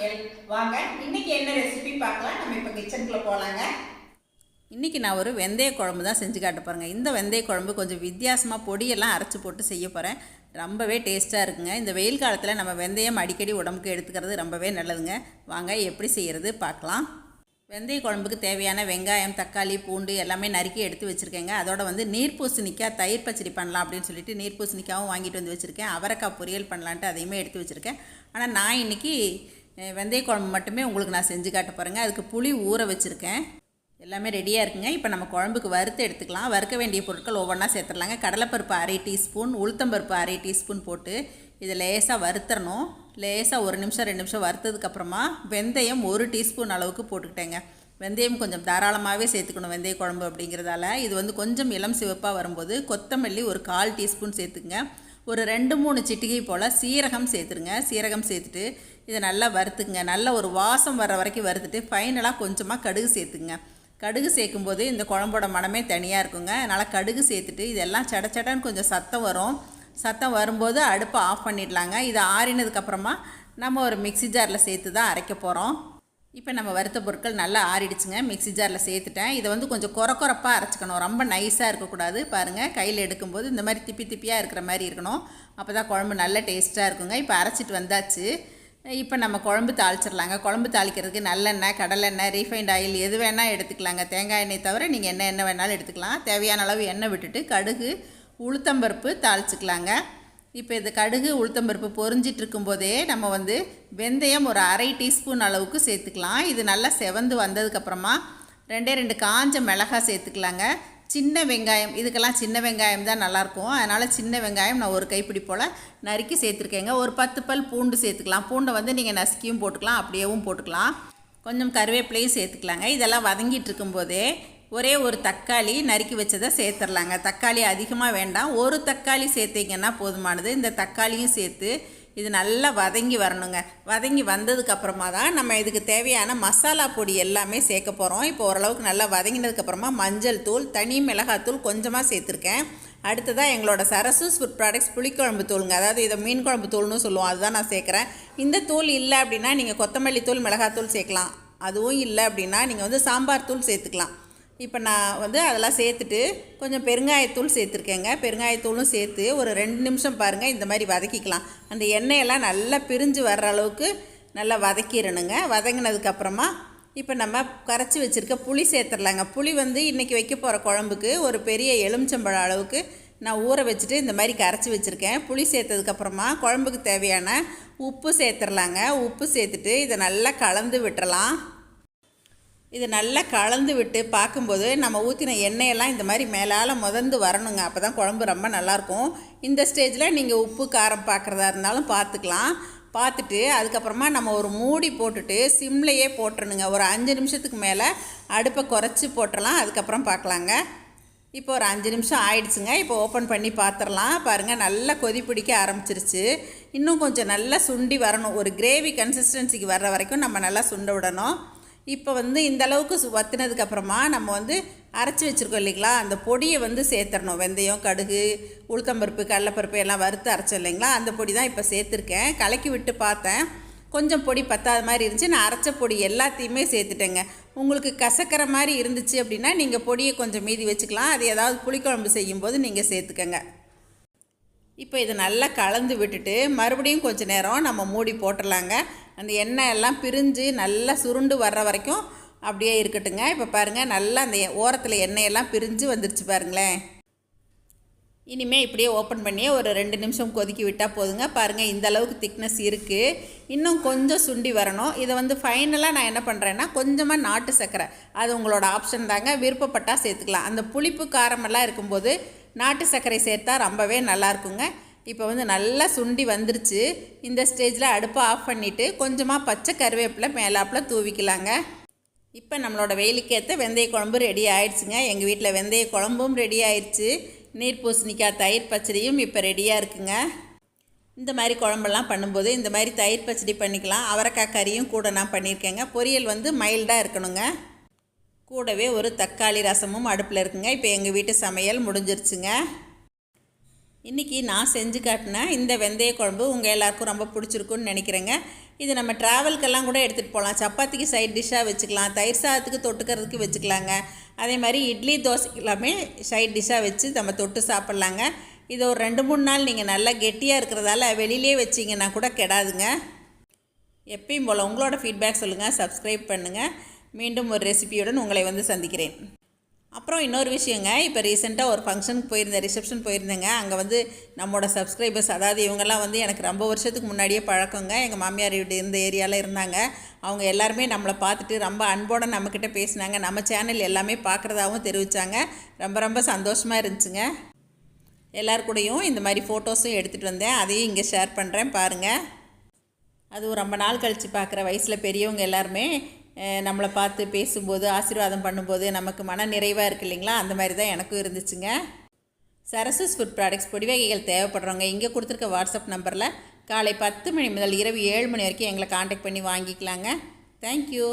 சமையல் வாங்க இன்னைக்கு என்ன ரெசிபி பார்க்கலாம்? நம்ம இப்போ கிச்சனுக்குள்ளே போகலாங்க இன்றைக்கி நான் ஒரு வெந்தய குழம்பு தான் செஞ்சு காட்ட போகிறேங்க இந்த வெந்தய குழம்பு கொஞ்சம் வித்தியாசமாக பொடியெல்லாம் அரைச்சி போட்டு செய்ய போகிறேன் ரொம்பவே டேஸ்ட்டாக இருக்குங்க. இந்த வெயில் காலத்தில் நம்ம வெந்தயம் அடிக்கடி உடம்புக்கு எடுத்துக்கிறது ரொம்பவே நல்லதுங்க. வாங்க எப்படி செய்கிறது பார்க்கலாம். வெந்தய குழம்புக்கு தேவையான வெங்காயம் தக்காளி பூண்டு எல்லாமே நறுக்கி எடுத்து வச்சுருக்கேங்க. அதோட வந்து நீர் பூசணிக்காய் தயிர் பச்சடி பண்ணலாம் அப்படின்னு சொல்லிட்டு நீர் பூசணிக்காவும் வாங்கிட்டு வந்து வச்சுருக்கேன். அவரைக்காய் பொரியல் பண்ணலான்ட்டு அதையுமே எடுத்து வச்சுருக்கேன். ஆனால் நான் இன்றைக்கி வெந்தய குழம்பு மட்டுமே உங்களுக்கு நான் செஞ்சு காட்ட போகிறேங்க அதுக்கு புளி ஊற வச்சுருக்கேன். எல்லாமே ரெடியாக இருக்குங்க. இப்போ நம்ம குழம்புக்கு வறுத்து எடுத்துக்கலாம். வறுக்க வேண்டிய பொருட்கள் ஒவ்வொன்றா சேர்த்துடலாங்க. கடலைப்பருப்பு அரை டீஸ்பூன் உளுத்தம்பருப்பு அரை டீஸ்பூன் போட்டு இதை லேசாக வறுத்துறணும் லேசாக ஒரு நிமிஷம் ரெண்டு நிமிஷம் வறுத்ததுக்கப்புறமா வெந்தயம் ஒரு டீஸ்பூன் அளவுக்கு போட்டுக்கிட்டேங்க. வெந்தயம் கொஞ்சம் தாராளமாகவே சேர்த்துக்கணும் வெந்தய குழம்பு அப்படிங்கிறதால. இது வந்து கொஞ்சம் இளம் சிவப்பாக வரும்போது கொத்தமல்லி ஒரு கால் டீஸ்பூன் சேர்த்துக்குங்க. ஒரு ரெண்டு மூணு சிட்டிகை போல் சீரகம் சேர்த்துருங்க. சீரகம் சேர்த்துட்டு இதை நல்லா வறுத்துக்குங்க நல்ல ஒரு வாசம் வர வரைக்கும் வறுத்துட்டு ஃபைனலாக கொஞ்சமாக கடுகு சேர்த்துங்க. கடுகு சேர்க்கும்போது இந்த குழம்போட மனமே தனியாக இருக்குங்க. அதனால் கடுகு சேர்த்துட்டு இதெல்லாம் சட சடன்னு கொஞ்சம் சத்தம் வரும். சத்தம் வரும்போது அடுப்பை ஆஃப் பண்ணிடலாங்க. இது ஆறினதுக்கப்புறமா நம்ம ஒரு மிக்ஸி ஜாரில் சேர்த்து தான் அரைக்க போகிறோம் இப்போ நம்ம வறுத்த பொருட்கள் நல்லா ஆறிடுச்சுங்க. மிக்ஸி ஜாரில் சேர்த்துட்டேன். இதை வந்து கொஞ்சம் குறை குறைப்பாக அரைச்சிக்கணும். ரொம்ப நைஸாக இருக்கக்கூடாது. பாருங்கள் கையில் எடுக்கும்போது இந்த மாதிரி திப்பி திப்பியாக இருக்கிற மாதிரி இருக்கணும். அப்போ தான் குழம்பு நல்ல டேஸ்ட்டாக இருக்குங்க. இப்போ அரைச்சிட்டு வந்தாச்சு. இப்போ நம்ம குழம்பு தாளிச்சிடலாங்க. குழம்பு தாளிக்கிறதுக்கு நல்லெண்ணெய் கடலெண்ணெய் ரீஃபைண்ட் ஆயில் எது வேணால் எடுத்துக்கலாங்க. தேங்காய் எண்ணெய் தவிர நீங்கள் என்ன எண்ணெய் வேணாலும் எடுத்துக்கலாம். தேவையான அளவு எண்ணெய் விட்டுட்டு கடுகு உளுத்தம்பருப்பு தாளிச்சிக்கலாங்க. இப்போ இது கடுகு உளுத்தம்பருப்பு பொறிஞ்சிட்டு இருக்கும்போதே நம்ம வந்து வெந்தயம் ஒரு அரை டீஸ்பூன் அளவுக்கு சேர்த்துக்கலாம். இது நல்லா செவந்து வந்ததுக்கப்புறமா ரெண்டே ரெண்டு காஞ்ச மிளகாய் சேர்த்துக்கலாங்க. சின்ன வெங்காயம் இதுக்கெல்லாம் சின்ன வெங்காயம் தான் நல்லாயிருக்கும். அதனால் சின்ன வெங்காயம் நான் ஒரு கைப்பிடி போல் நறுக்கி சேர்த்துருக்கேங்க. ஒரு பத்து பல் பூண்டு சேர்த்துக்கலாம். பூண்டை வந்து நீங்கள் நசுக்கியும் போட்டுக்கலாம் அப்படியேவும் போட்டுக்கலாம். கொஞ்சம் கருவேப்பிலையும் சேர்த்துக்கலாங்க. இதெல்லாம் வதங்கிட்டு இருக்கும்போதே ஒரே ஒரு தக்காளி நறுக்கி வச்சதை சேர்த்துடலாங்க தக்காளி அதிகமாக வேண்டாம். ஒரு தக்காளி சேர்த்திங்கன்னா போதுமானது. இந்த தக்காளியும் சேர்த்து இது நல்லா வதங்கி வரணுங்க. வதங்கி வந்ததுக்கப்புறமா தான் நம்ம இதுக்கு தேவையான மசாலா பொடி எல்லாமே சேர்க்க போகிறோம் இப்போ ஓரளவுக்கு நல்லா வதங்கினதுக்கப்புறமா மஞ்சள் தூள் தனி மிளகாத்தூள் கொஞ்சமாக சேர்த்துருக்கேன். அடுத்ததாக எங்களோட சரசூஸ் ஃபுட் ப்ராடக்ட்ஸ் புளிக்குழம்பு தூளுங்க. அதாவது இதை மீன் குழம்பு தூள்னு சொல்லுவோம். அதுதான் நான் சேர்க்குறேன். இந்த தூள் இல்லை அப்படின்னா நீங்கள் கொத்தமல்லி தூள் மிளகாத்தூள் சேர்க்கலாம். அதுவும் இல்லை அப்படின்னா நீங்கள் வந்து சாம்பார் தூள் சேர்த்துக்கலாம். இப்போ நான் வந்து அதெல்லாம் சேர்த்துட்டு கொஞ்சம் பெருங்காயத்தூள் சேர்த்துருக்கேங்க. பெருங்காயத்தூளும் சேர்த்து ஒரு ரெண்டு நிமிஷம் பாருங்கள் இந்த மாதிரி வதக்கிக்கலாம். அந்த எண்ணெயெல்லாம் நல்லா பிரிஞ்சு வர்ற அளவுக்கு நல்லா வதக்கிடணுங்க. வதங்கினதுக்கப்புறமா இப்போ நம்ம கரைச்சி வச்சுருக்க புளி சேர்த்துடலாங்க. புளி வந்து இன்றைக்கி வைக்க போகிற குழம்புக்கு ஒரு பெரிய எலுமிச்சம்பழம் அளவுக்கு நான் ஊற வச்சுட்டு இந்த மாதிரி கரைச்சி வச்சுருக்கேன். புளி சேர்த்ததுக்கப்புறமா குழம்புக்கு தேவையான உப்பு சேர்த்துடலாங்க. உப்பு சேர்த்துட்டு இதை நல்லா கலந்து விட்டுறலாம். இது நல்லா கலந்து விட்டு பார்க்கும்போது நம்ம ஊற்றின எண்ணெயெல்லாம் இந்த மாதிரி மேலால் முதந்து வரணுங்க. அப்போ தான் குழம்பு ரொம்ப நல்லாயிருக்கும். இந்த ஸ்டேஜில் நீங்கள் உப்பு காரம் பார்க்குறதா இருந்தாலும் பார்த்துக்கலாம் பார்த்துட்டு அதுக்கப்புறமா நம்ம ஒரு மூடி போட்டுட்டு சிம்லையே போட்டுருணுங்க ஒரு அஞ்சு நிமிஷத்துக்கு மேலே அடுப்பை குறைச்சி போட்டுடலாம் அதுக்கப்புறம் பார்க்கலாங்க இப்போ ஒரு அஞ்சு நிமிஷம் ஆயிடுச்சுங்க. இப்போ ஓப்பன் பண்ணி பார்த்துடலாம் பாருங்கள் நல்லா கொதி பிடிக்க ஆரம்பிச்சிருச்சு. இன்னும் கொஞ்சம் நல்லா சுண்டி வரணும். ஒரு கிரேவி கன்சிஸ்டன்சிக்கு வர்ற வரைக்கும் நம்ம நல்லா சுண்ட விடணும். இப்போ வந்து இந்த அளவுக்கு சு வத்தினதுக்கு அப்புறமா நம்ம வந்து அரைச்சி வச்சுருக்கோம் இல்லைங்களா? அந்த பொடியை வந்து சேர்த்துடணும் வெந்தயம் கடுகு உளுத்தம்பருப்பு கடலப்பருப்பு எல்லாம் வறுத்து அரைச்சோம் இல்லைங்களா? அந்த பொடி தான் இப்போ சேர்த்துருக்கேன். கலக்கி விட்டு பார்த்தேன். கொஞ்சம் பொடி பத்தாத மாதிரி இருந்துச்சு. நான் அரைச்ச பொடி எல்லாத்தையுமே சேர்த்துட்டேங்க. உங்களுக்கு கசக்கிற மாதிரி இருந்துச்சு அப்படின்னா நீங்கள் பொடியை கொஞ்சம் மீதி வச்சுக்கலாம். அது ஏதாவது புளிக்குழம்பு செய்யும்போது நீங்கள் சேர்த்துக்கங்க. இப்போ இதை நல்லா கலந்து விட்டுட்டு மறுபடியும் கொஞ்சம் நேரம் நம்ம மூடி போட்டுடலாங்க. அந்த எண்ணெய் எல்லாம் பிரிஞ்சு நல்லா சுருண்டு வர்ற வரைக்கும் அப்படியே இருக்கட்டுங்க. இப்போ பாருங்கள் நல்லா அந்த ஓரத்தில் எண்ணெயெல்லாம் பிரிஞ்சு வந்துருச்சு பாருங்களேன். இனிமேல் இப்படியே ஓப்பன் பண்ணி ஒரு ரெண்டு நிமிஷம் கொதிக்கி விட்டால் போதுங்க. பாருங்கள் இந்த அளவுக்கு திக்னஸ் இருக்குது இன்னும் கொஞ்சம் சுண்டி வரணும். இதை வந்து ஃபைனலாக நான் என்ன பண்ணுறேன்னா கொஞ்சமாக நாட்டு சர்க்கரை. அது உங்களோட ஆப்ஷன் தாங்க. விருப்பப்பட்டால் சேர்த்துக்கலாம். அந்த புளிப்பு காரமெல்லாம் இருக்கும்போது நாட்டு சர்க்கரை சேர்த்தா ரொம்பவே நல்லாயிருக்குங்க இப்போ வந்து நல்லா சுண்டி வந்துருச்சு. இந்த ஸ்டேஜில் அடுப்பை ஆஃப் பண்ணிவிட்டு கொஞ்சமாக பச்சை கருவேப்பிலை மேலாப்பில் தூவிக்கலாங்க. இப்போ நம்மளோட வெயிலுக்கேற்ற வெந்தய குழம்பு ரெடி ஆயிடுச்சுங்க. எங்கள் வீட்டில் வெந்தய குழம்பும் ரெடி ஆயிடுச்சு. நீர் பூசணிக்காய் தயிர் பச்சடியும் இப்போ ரெடியாக இருக்குங்க. இந்த மாதிரி குழம்பெல்லாம் பண்ணும்போது இந்த மாதிரி தயிர் பச்சடி பண்ணிக்கலாம். அவரைக்காய் கறியும் கூட நான் பண்ணியிருக்கேங்க. பொரியல் வந்து மைல்டாக இருக்கணுங்க. கூடவே ஒரு தக்காளி ரசமும் அடுப்பில் இருக்குங்க. இப்போ எங்கள் வீட்டு சமையல் முடிஞ்சிருச்சுங்க. இன்றைக்கி நான் செஞ்சு காட்டின இந்த வெந்தய குழம்பு உங்கள் எல்லாருக்கும் ரொம்ப பிடிச்சிருக்குன்னு நினைக்கிறேங்க. இது நம்ம ட்ராவல்க்கெல்லாம் கூட எடுத்துகிட்டு போகலாம். சப்பாத்திக்கு சைட் டிஷ்ஷாக வச்சுக்கலாம். தயிர் சாதத்துக்கு தொட்டுக்கிறதுக்கு வச்சுக்கலாங்க. அதே மாதிரி இட்லி தோசைக்கு எல்லாமே சைட் டிஷ்ஷாக வச்சு நம்ம தொட்டு சாப்பிட்லாங்க. இது ஒரு ரெண்டு மூணு நாள் நீங்கள் நல்லா கெட்டியாக இருக்கிறதால வெளியிலே வச்சிங்கன்னா கூட கெடாதுங்க. எப்பயும் போல் உங்களோட ஃபீட்பேக் சொல்லுங்கள் சப்ஸ்கிரைப் பண்ணுங்கள் மீண்டும் ஒரு ரெசிபியுடன் உங்களை வந்து சந்திக்கிறேன். அப்புறம் இன்னொரு விஷயங்க இப்போ ரீசெண்டாக ஒரு ஃபங்க்ஷனுக்கு போயிருந்தேன் ரிசப்ஷன் போயிருந்தேங்க. அங்கே வந்து நம்மளோட சப்ஸ்கிரைபர்ஸ் அதாவது இவங்கெல்லாம் வந்து எனக்கு ரொம்ப வருஷத்துக்கு முன்னாடியே பழக்கங்க. எங்கள் மாமியார் வீடு இந்த ஏரியாவில் இருந்தாங்க. அவங்க எல்லாருமே நம்மளை பார்த்துட்டு ரொம்ப அன்போடு நம்மக்கிட்ட பேசினாங்க. நம்ம சேனல் எல்லாமே பார்க்குறதாகவும் தெரிவித்தாங்க ரொம்ப ரொம்ப சந்தோஷமாக இருந்துச்சுங்க. எல்லார் கூடயும் இந்த மாதிரி ஃபோட்டோஸும் எடுத்துகிட்டு வந்தேன். அதையும் இங்கே ஷேர் பண்ணுறேன் பாருங்கள் அதுவும் ரொம்ப நாள் கழித்து பார்க்குற வயசில் பெரியவங்க எல்லாருமே நம்மளை பார்த்து பேசும்போது ஆசீர்வாதம் பண்ணும்போது நமக்கு மன நிறைவாக இருக்கு இல்லைங்களா? அந்த மாதிரி தான் எனக்கும் இருந்துச்சுங்க. சரசஸ் ஃபுட் ப்ராடக்ட்ஸ் பொடி வகைகள் தேவைப்படுறவங்க இங்கே கொடுத்துருக்க வாட்ஸ்அப் நம்பரில் காலை பத்து மணி முதல் இரவு ஏழு மணி வரைக்கும் எங்களை காண்டாக்ட் பண்ணி வாங்கிக்கலாங்க. தேங்க்யூ